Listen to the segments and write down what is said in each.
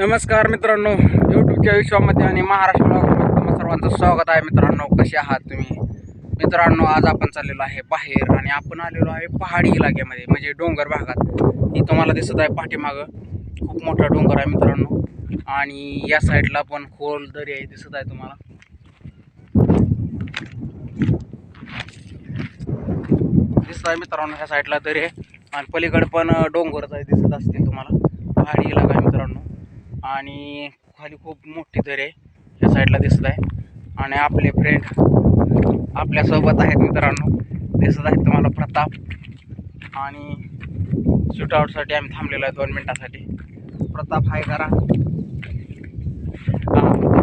नमस्कार मित्रांनो यूट्यूबच्या विश्वामध्ये आणि महाराष्ट्र ब्लॉगमध्ये तुम्हा सर्वांचं स्वागत आहे. मित्रांनो कसे आहात तुम्ही? मित्रांनो आज आपण चाललेलो आहे बाहेर आणि आपण आलेलो आहे पहाडी इलाक्यामध्ये म्हणजे डोंगर भागात. ही तुम्हाला दिसत आहे पाठीमागं. खूप मोठा डोंगर आहे मित्रांनो. आणि या साईडला पण खोल दरी आहे दिसत आहे तुम्हाला. दिसत आहे मित्रांनो ह्या साईडला दरी आहे. आणि पलीकडे पण डोंगरच आहे दिसत असतील तुम्हाला. पहाडी इलाका आहे मित्रांनो. आणि खाली खूप मोठी दर आहे. या साईडला दिसत आहे आणि आपले फ्रेंड आपल्यासोबत आहेत मित्रांनो. दिसत आहेत तुम्हाला प्रताप. आणि शूटआउटसाठी आम्ही थांबलेलो आहे दोन मिनटासाठी. प्रताप हाय करा.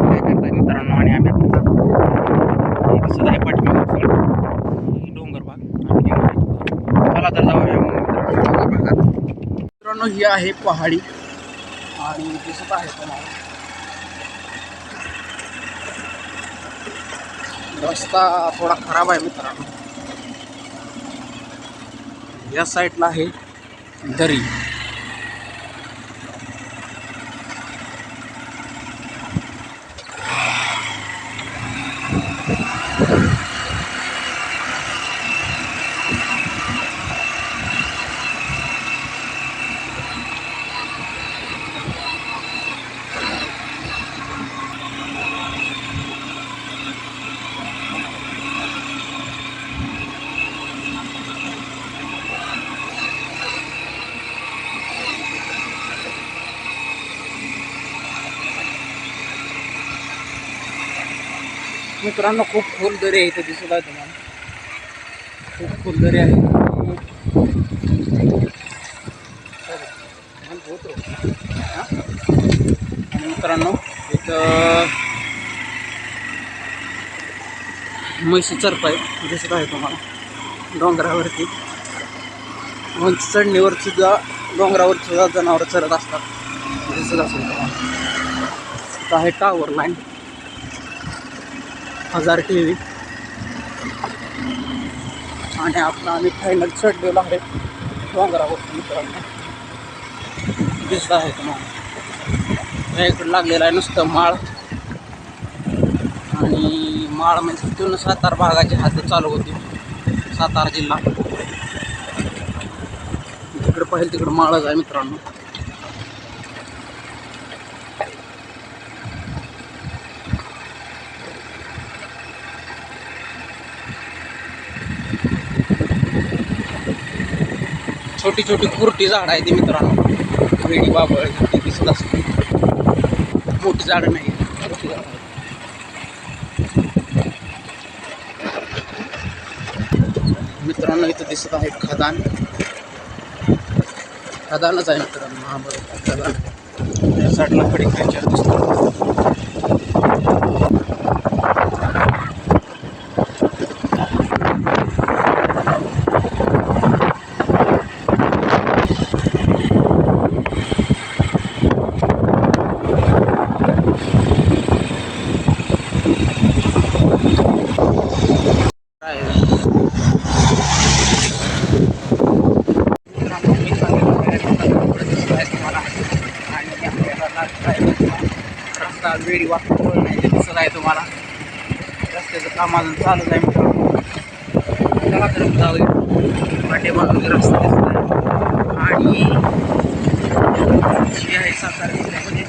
हाय करता मित्रांनो. आणि आम्ही आता दिसत आहे पाठीमागे डोंगरबाग डोंगर भाग. चला तर जाऊया डोंगर मित्रांनो ही आहे पहाडी. आणि दिसत आहे तुम्हाला रस्ता थोडा खराब आहे मित्रांनो. या साईडला आहे दरी. मित्रांनो खूप खोल दरी आहे इथे दिसत आहे तुम्हाला. खूप खोल दरी आहे? आणि मित्रांनो इथं म्हशी चरपाय दिसत आहे तुम्हाला डोंगरावरती. उंच चढणीवर सुद्धा डोंगरावर सुद्धा जनावरं चरत असतात दिसत असेल तुम्हाला. आहे टावर लाईन हजार टी व्ही आणि आपला आम्ही फायनल चढलेलो आहे. डोंगरावर मित्रांनो. दिसत आहे तुम्हाला. इकडे लागलेला आहे नुसतं माळ. आणि माळ म्हणजे तिथून सातारा भागाची हात चालू होती. सातारा जिल्हा. तिकडं पाहिजे तिकडं माळच आहे मित्रांनो. छोटी छोटी कुरटी झाड आहे ती मित्रांनो. वेडी बाबळ ती दिसत असते मोठी झाडं नाही. छोटी झाडं मित्रांनो इथं दिसत आहे खदान. खदानच आहे मित्रांनो महाबळ खदान. या साईडला खडी क्रेचर दिसतो काय आहे? मित्रांनो, मी चाललेलो आहे रस्त्यावर दिसत आहे तुम्हाला. आणि आपल्याला लागत आहे रस्ता वेळी वाटतो नाही ते दिसत आहे तुम्हाला रस्त्याचं काम अजून चालू आहे मित्रांनो चला तर जाऊया पाठीमागून रस्ता दिसत आहे आणि जी आहे सातारा जिल्ह्यामध्ये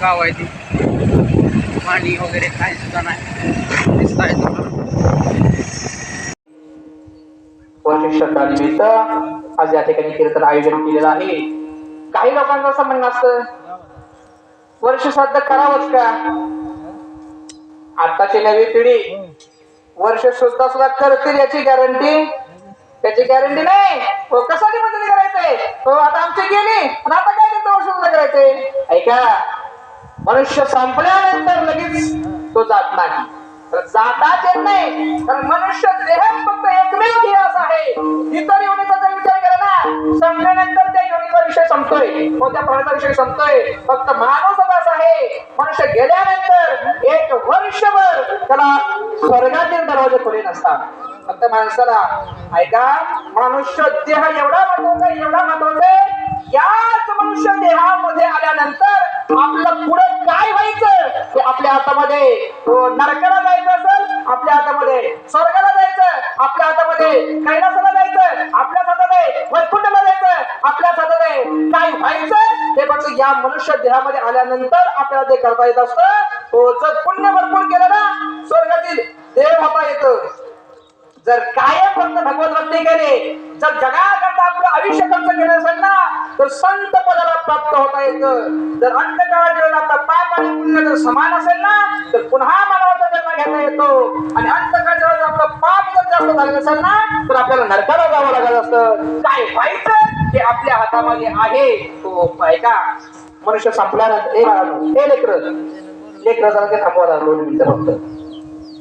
गाव आहे ती. पाणी वगैरे काय सुद्धा नाही. दिसत आहे आज या ठिकाणी कीर्तन आयोजन केलेलं आहे. काही लोकांचं असं म्हणणं असतं. वर्ष साध्य करावंच का? आताची नवी पिढी वर्ष सुद्धा सुद्धा करतील याची गॅरंटी त्याची गॅरंटी नाही. हो कशाची मदत करायचंय हो आता आमची गेली. आणि आता काय त्यांचं वर्ष सुद्धा करायचंय ऐका मनुष्य संपल्यानंतर लगेच तो जात नाही. तर जाताच येत नाही तर मनुष्य देहात फक्त एकमेव ध्यास आहे. इतर योनीचा जर विचार केला ना संपल्यानंतर त्या योनीचा विषय संपतोय. कोणत्या प्राण्याचा विषय संपतोय? फक्त माणूस असा आहे. मनुष्य गेल्यानंतर एक वर्षभर त्याला स्वर्गातील दरवाजे खुले नसतात. फक्त माणसाला ऐका मनुष्य देह एवढा महत्त्वाचा एवढा महत्त्वाचा आहे याच मनुष्य देहामध्ये आल्यानंतर आपलं पुढे काय व्हायचं? ते आपल्या हातामध्ये नरकाला जायचं असेल आपल्या हातामध्ये स्वर्गाला जायचं आपल्या हातामध्ये कैलासाला जायचं आपल्या हातामध्ये वैकुंठला जायचं आपल्या हातामध्ये काय व्हायचं? ते फक्त या मनुष्य देहामध्ये आल्यानंतर आपल्याला ते करता येत असतं. जर पुण्य भरपूर केलं ना स्वर्गातील देव होता येतं. जर कायम फक्त भगवत भक्ती केली जर जगात आयुष्य खर्च केलं असेल ना तर संत पदाला प्राप्त होता येतं. जर अंधकारात जेवण आपला पाप आणि पुण्य जर समान असेल ना तर पुन्हा मानवाचा जन्म घेता येतो. आणि अंतकाळ जेव्हा आपलं पाप जर जास्त झालं असेल ना तर आपल्याला नरकाला जावं लागत असतं. काय व्हायचं? हे आपल्या हातामध्ये आहे. हो, तो ऐका मनुष्य संपल्यानंतर हे बाळांनो, हे लेकर. लेकर जरा ते थांबवा लागलो दोन फक्त.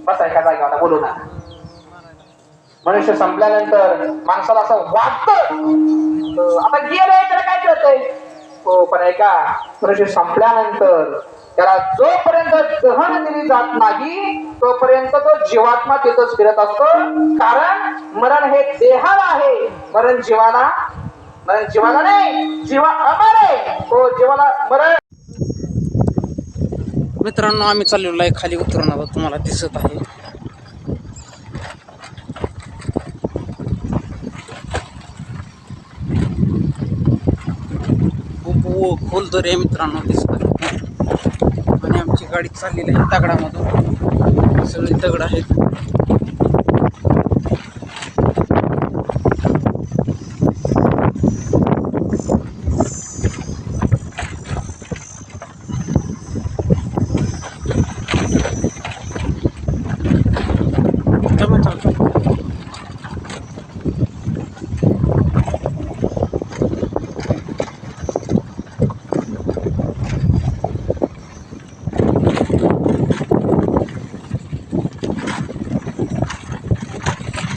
बस ऐका जागा बोलू ना. मनुष्य संपल्यानंतर माणसाला असं वाटतं. आता गेलंय त्याला काय कळतंय? हो पण ऐका मनुष्य संपल्यानंतर त्याला जोपर्यंत दहन दिली जात नाही तोपर्यंत तो जीवात्मा तिथंच फिरत असतो. कारण मरण हे देहाला आहे. मरण जीवाला मरण जीवाला नाही जीवा अमर आहे. हो जीवाला मरण मित्रांनो आम्ही चाललेलो आहे खाली उतरून आता तुम्हाला दिसत आहे. खूप व- खोल दर आहे मित्रांनो दिसत आहे आणि आमची गाडी चाललेली आहे दगडामधून सगळी दगड आहेत.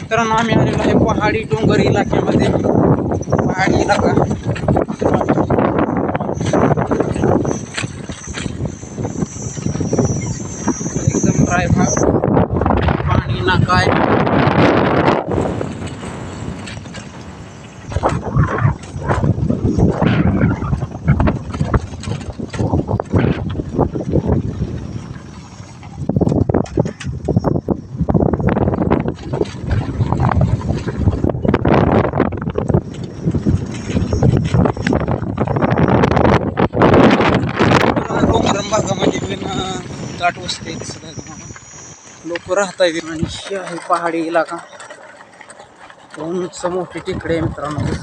मित्रांनो आम्ही आलेलो आहे पहाडी डोंगर इलाक्यामध्ये. पहाडी इलाका. एकदम ड्राय भाग. पाणी ना काय दाट वसते दिसत आहे तुम्हाला. लोक राहत आहेत आणि आहे पहाडी इलाका. उंच मोठी टेकडे आहे मित्रांनो.